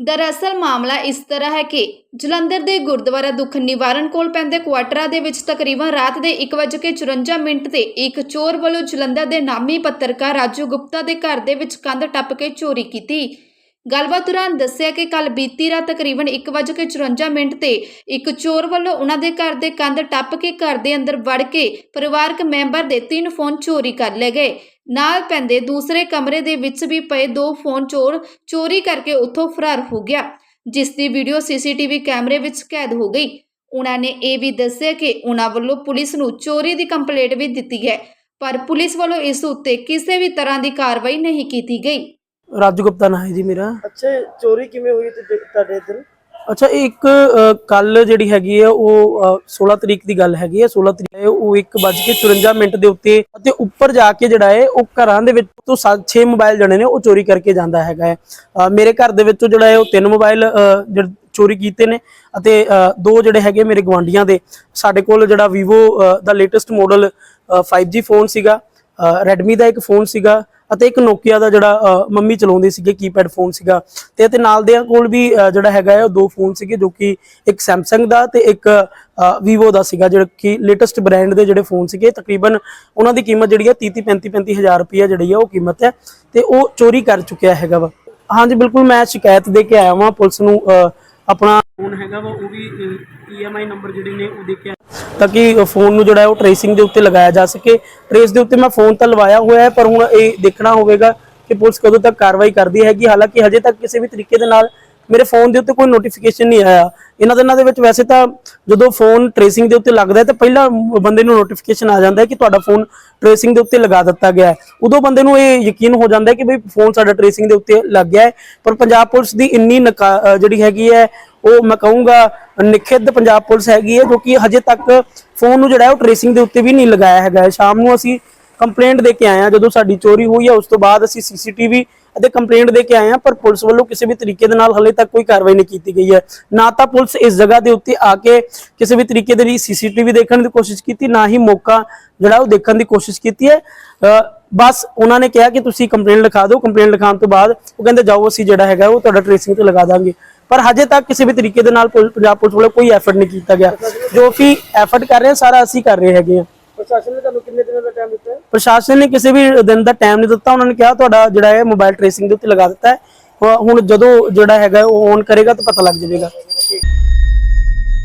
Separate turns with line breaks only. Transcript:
ਦਰਅਸਲ ਮਾਮਲਾ ਇਸ ਤਰ੍ਹਾਂ ਹੈ ਕਿ ਜਲੰਧਰ ਦੇ ਗੁਰਦੁਆਰਾ ਦੁੱਖ ਨਿਵਾਰਨ ਕੋਲ ਪੈਂਦੇ ਕੁਆਟਰਾਂ ਦੇ ਵਿੱਚ ਤਕਰੀਬਨ ਰਾਤ ਦੇ 1:54 ਮਿੰਟ ਤੇ ਇੱਕ ਚੋਰ ਵੱਲੋਂ ਜਲੰਧਰ ਦੇ ਨਾਮੀ ਪੱਤਰਕਾਰ ਰਾਜੂ ਗੁਪਤਾ ਦੇ ਘਰ ਦੇ ਵਿੱਚ ਕੰਧ ਟੱਪ ਕੇ ਚੋਰੀ ਕੀਤੀ। ਗੱਲਬਾਤ ਦੌਰਾਨ ਦੱਸਿਆ ਕਿ ਕੱਲ ਬੀਤੀ ਰਾਤ ਤਕਰੀਬਨ 1:54 ਮਿੰਟ ਤੇ ਇੱਕ ਚੋਰ ਵੱਲੋਂ ਉਹਨਾਂ ਦੇ ਘਰ ਦੇ ਕੰਧ ਟੱਪ ਕੇ ਘਰ ਦੇ ਅੰਦਰ ਵੜ ਕੇ ਪਰਿਵਾਰਕ ਮੈਂਬਰ ਦੇ ਤਿੰਨ ਫੋਨ ਚੋਰੀ ਕਰ ਲਏ ਗਏ। ਨਾਲ ਪੈਂਦੇ ਦੂਸਰੇ ਕਮਰੇ ਦੇ ਵਿੱਚ ਵੀ ਪਏ ਦੋ ਫੋਨ ਚੋਰ ਚੋਰੀ ਕਰਕੇ ਉੱਥੋਂ ਫਰਾਰ ਹੋ ਗਿਆ ਜਿਸ ਦੀ ਵੀਡੀਓ ਸੀਸੀਟੀਵੀ ਕੈਮਰੇ ਵਿੱਚ ਕੈਦ ਹੋ ਗਈ। ਉਹਨਾਂ ਨੇ ਇਹ ਵੀ ਦੱਸਿਆ ਕਿ ਉਹਨਾਂ ਵੱਲੋਂ ਪੁਲਿਸ ਨੂੰ ਚੋਰੀ ਦੀ ਕੰਪਲੇਂਟ ਵੀ ਦਿੱਤੀ ਹੈ ਪਰ ਪੁਲਿਸ ਵੱਲੋਂ ਇਸ ਉੱਤੇ ਕਿਸੇ ਵੀ ਤਰ੍ਹਾਂ ਦੀ ਕਾਰਵਾਈ ਨਹੀਂ ਕੀਤੀ ਗਈ।
ਰਾਜੂ ਗੁਪਤਾ ਨਾਂ ਹੈ ਜੀ ਮੇਰਾ।
ਅੱਛਾ ਚੋਰੀ ਕਿਵੇਂ ਹੋਈ ਤੇ ਤੁਹਾਡੇ ਇੱਧਰ?
ਅੱਛਾ ਇੱਕ ਕੱਲ ਜਿਹੜੀ ਹੈਗੀ ਹੈ ਉਹ ਅ, 16 ਤਰੀਕ ਦੀ ਗੱਲ ਹੈਗੀ ਹੈ 16 ਤਰੀਕ ਹੈ ਉਹ 1:54 ਮਿੰਟ ਦੇ ਉੱਤੇ ਅਤੇ ਉੱਪਰ ਜਾ ਕੇ ਜਿਹੜਾ ਹੈ ਉਹ ਘਰਾਂ ਦੇ ਵਿੱਚ ਤੋਂ 6 ਮੋਬਾਈਲ ਜਿਹੜੇ ਨੇ ਉਹ ਚੋਰੀ ਕਰਕੇ ਜਾਂਦਾ ਹੈਗਾ ਹੈ। ਮੇਰੇ ਘਰ ਦੇ ਵਿੱਚੋਂ ਜਿਹੜਾ ਹੈ ਉਹ ਤਿੰਨ ਮੋਬਾਈਲ ਅ, ਚੋਰੀ ਕੀਤੇ ਨੇ ਅਤੇ ਦੋ ਜਿਹੜੇ ਹੈਗੇ ਮੇਰੇ ਗਵਾਂਡੀਆਂ ਦੇ। ਸਾਡੇ ਕੋਲ ਜਿਹੜਾ Vivo ਦਾ ਲੇਟੈਸਟ ਮਾਡਲ 5G ਫੋਨ ਸੀਗਾ ਰੈਡਮੀ ਦਾ ਇੱਕ ਫੋਨ ਸੀਗਾ ਅਤੇ ਇੱਕ ਨੋਕੀਆ ਦਾ ਜਿਹੜਾ ਮੰਮੀ ਚਲਾਉਂਦੀ ਸੀਗੇ ਕੀਪੈਡ ਫੋਨ ਸੀਗਾ। ਤੇ ਤੇ ਨਾਲ ਦੇ ਕੋਲ ਵੀ ਜਿਹੜਾ ਹੈਗਾ ਹੈ, ਉਹ ਦੋ ਫੋਨ ਸੀਗੇ, ਜੋ ਕਿ ਇੱਕ Samsung ਦਾ ਤੇ ਇੱਕ Vivo ਦਾ ਸੀਗਾ, ਜਿਹੜਾ ਕਿ ਲੇਟੈਸਟ ਬ੍ਰਾਂਡ ਦੇ ਜਿਹੜੇ ਫੋਨ ਸੀਗੇ। ਤਕਰੀਬਨ ਉਹਨਾਂ ਦੀ ਕੀਮਤ ਜਿਹੜੀ ਹੈ 30 35 35 ਹਜ਼ਾਰ ਰੁਪਏ ਜਿਹੜੀ ਹੈ, ਉਹ ਕੀਮਤ ਹੈ। ਤੇ ਉਹ ਚੋਰੀ ਕਰ ਚੁੱਕਿਆ ਹੈਗਾ ਵਾ। ਹਾਂਜੀ ਬਿਲਕੁਲ ਮੈਂ ਸ਼ਿਕਾਇਤ ਦੇ ਕੇ ਆਇਆ ਵਾਂ, ਪੁਲਿਸ ਨੂੰ ਆਪਣਾ ਫੋਨ ਹੈਗਾ ਵਾ, ਉਹ ਵੀ EMI ਨੰਬਰ ਜਿਹੜੇ ਨੇ, ਉਹ ਦੇ ਕੇ ਤਾਂ ਕਿ ਫੋਨ ਨੂੰ ਜਿਹੜਾ ਹੈ ਉਹ ਟ੍ਰੇਸਿੰਗ ਦੇ ਉੱਤੇ ਲਗਾਇਆ ਜਾ ਸਕੇ। ਟ੍ਰੇਸ ਦੇ ਉੱਤੇ ਮੈਂ ਫੋਨ ਤਾਂ ਲਵਾਇਆ ਹੋਇਆ ਹੈ, ਪਰ ਹੁਣ ਇਹ ਦੇਖਣਾ ਹੋਵੇਗਾ ਕਿ ਪੁਲਿਸ ਕਦੋਂ ਤੱਕ ਕਾਰਵਾਈ ਕਰਦੀ ਹੈਗੀ। ਹਾਲਾਂਕਿ ਹਜੇ ਤੱਕ ਕਿਸੇ ਵੀ ਤਰੀਕੇ ਦੇ ਨਾਲ ਮੇਰੇ ਫੋਨ ਦੇ ਉੱਤੇ ਕੋਈ ਨੋਟੀਫਿਕੇਸ਼ਨ ਨਹੀਂ ਆਇਆ। ਇਹਨਾਂ ਦਿਨਾਂ ਦੇ ਵਿੱਚ ਵੈਸੇ ਤਾਂ ਜਦੋਂ ਫੋਨ ਟ੍ਰੇਸਿੰਗ ਦੇ ਉੱਤੇ ਲੱਗਦਾ ਹੈ, ਤਾਂ ਪਹਿਲਾਂ ਬੰਦੇ ਨੂੰ ਨੋਟੀਫਿਕੇਸ਼ਨ ਆ ਜਾਂਦਾ ਹੈ ਕਿ ਤੁਹਾਡਾ ਫੋਨ ਟ੍ਰੇਸਿੰਗ ਦੇ ਉੱਤੇ ਲਗਾ ਦਿੱਤਾ ਗਿਆ ਹੈ। ਉਦੋਂ ਬੰਦੇ ਨੂੰ ਇਹ ਯਕੀਨ ਹੋ ਜਾਂਦਾ ਹੈ ਕਿ ਬਈ ਫੋਨ ਸਾਡਾ ਟ੍ਰੇਸਿੰਗ ਦੇ ਉੱਤੇ ਲੱਗ ਗਿਆ ਹੈ। ਪਰ ਪੰਜਾਬ ਪੁਲਿਸ ਦੀ ਇੰਨੀ ਨਕਾ- ਜਿਹੜੀ ਹੈਗੀ ਹੈ ਉਹ ਮੈਂ ਕਹੂੰਗਾ ਨਿਖਿੱਧ ਪੰਜਾਬ ਪੁਲਿਸ ਹੈਗੀ ਹੈ, ਜੋ ਕਿ ਹਜੇ ਤੱਕ ਫੋਨ ਨੂੰ ਜਿਹੜਾ ਉਹ ਟ੍ਰੇਸਿੰਗ ਦੇ ਉੱਤੇ ਵੀ ਨਹੀਂ ਲਗਾਇਆ ਹੈਗਾ ਹੈ। ਸ਼ਾਮ ਨੂੰ ਅਸੀਂ ਕੰਪਲੇਂਟ ਦੇ ਕੇ ਆਏ ਹਾਂ, ਜਦੋਂ ਸਾਡੀ ਚੋਰੀ ਹੋਈ ਹੈ, ਉਸ ਤੋਂ ਬਾਅਦ ਅਸੀਂ ਸੀਸੀਟੀਵੀ ਅਤੇ ਕੰਪਲੇਂਟ ਦੇ ਕੇ ਆਏ ਹਾਂ, ਪਰ ਪੁਲਿਸ ਵੱਲੋਂ ਕਿਸੇ ਵੀ ਤਰੀਕੇ ਦੇ ਨਾਲ ਹਲੇ ਤੱਕ ਕੋਈ ਕਾਰਵਾਈ ਨਹੀਂ ਕੀਤੀ ਗਈ ਹੈ। ਨਾ ਤਾਂ ਪੁਲਿਸ ਇਸ ਜਗ੍ਹਾ ਦੇ ਉੱਤੇ ਆ ਕੇ ਕਿਸੇ ਵੀ ਤਰੀਕੇ ਦੇ ਲਈ ਸੀਸੀਟੀਵੀ ਦੇਖਣ ਦੀ ਕੋਸ਼ਿਸ਼ ਕੀਤੀ, ਨਾ ਹੀ ਮੌਕਾ ਜਿਹੜਾ ਉਹ ਦੇਖਣ ਦੀ ਕੋਸ਼ਿਸ਼ ਕੀਤੀ ਹੈ। ਬਸ ਉਹਨਾਂ ਨੇ ਕਿਹਾ ਕਿ ਤੁਸੀਂ ਕੰਪਲੇਂਟ ਲਿਖਾ ਦਿਓ। ਕੰਪਲੇਂਟ ਲਿਖਾਉਣ ਤੋਂ ਬਾਅਦ ਉਹ ਕਹਿੰਦੇ, ਜਾਓ, ਅਸੀਂ ਜਿਹੜਾ ਹੈਗਾ ਉਹ ਤੁਹਾਡਾ ਟ੍ਰੇਸਿੰਗ ਤੇ ਲਗਾ ਦਾਂਗੇ। ਪਰ ਹਜੇ ਤੱਕ ਕਿਸੇ ਵੀ ਤਰੀਕੇ ਦੇ ਨਾਲ ਪੰਜਾਬ ਪੁਲਿਸ ਵੱਲੋਂ ਕੋਈ ਐਫਰਟ ਨਹੀਂ ਕੀਤਾ ਗਿਆ। ਜੋ ਕਿ ਐਫਰਟ ਕਰ ਰਹੇ ਸਾਰਾ ਅਸੀਂ ਕਰ ਰਹੇ ਹੈਗੇ ਹਾਂ
ਪ੍ਰਸ਼ਾਸਨ ਨੇ ਤੁਹਾਨੂੰ ਕਿੰਨੇ ਦਿਨਾਂ ਦਾ ਟਾਈਮ ਦਿੱਤਾ ਹੈ?
ਪ੍ਰਸ਼ਾਸਨ ਨੇ ਕਿਸੇ ਵੀ ਦਿਨ ਦਾ ਟਾਈਮ ਨਹੀਂ ਦਿੱਤਾ। ਉਹਨਾਂ ਨੇ ਕਿਹਾ ਤੁਹਾਡਾ ਜਿਹੜਾ ਹੈ ਮੋਬਾਈਲ ਟ੍ਰੇਸਿੰਗ ਦੇ ਉੱਤੇ ਲਗਾ ਦਿੱਤਾ ਹੈ। ਹੁਣ ਜਦੋਂ ਜਿਹੜਾ ਹੈਗਾ ਉਹ ਔਨ ਕਰੇਗਾ ਤਾਂ ਪਤਾ ਲੱਗ ਜਾਵੇਗਾ।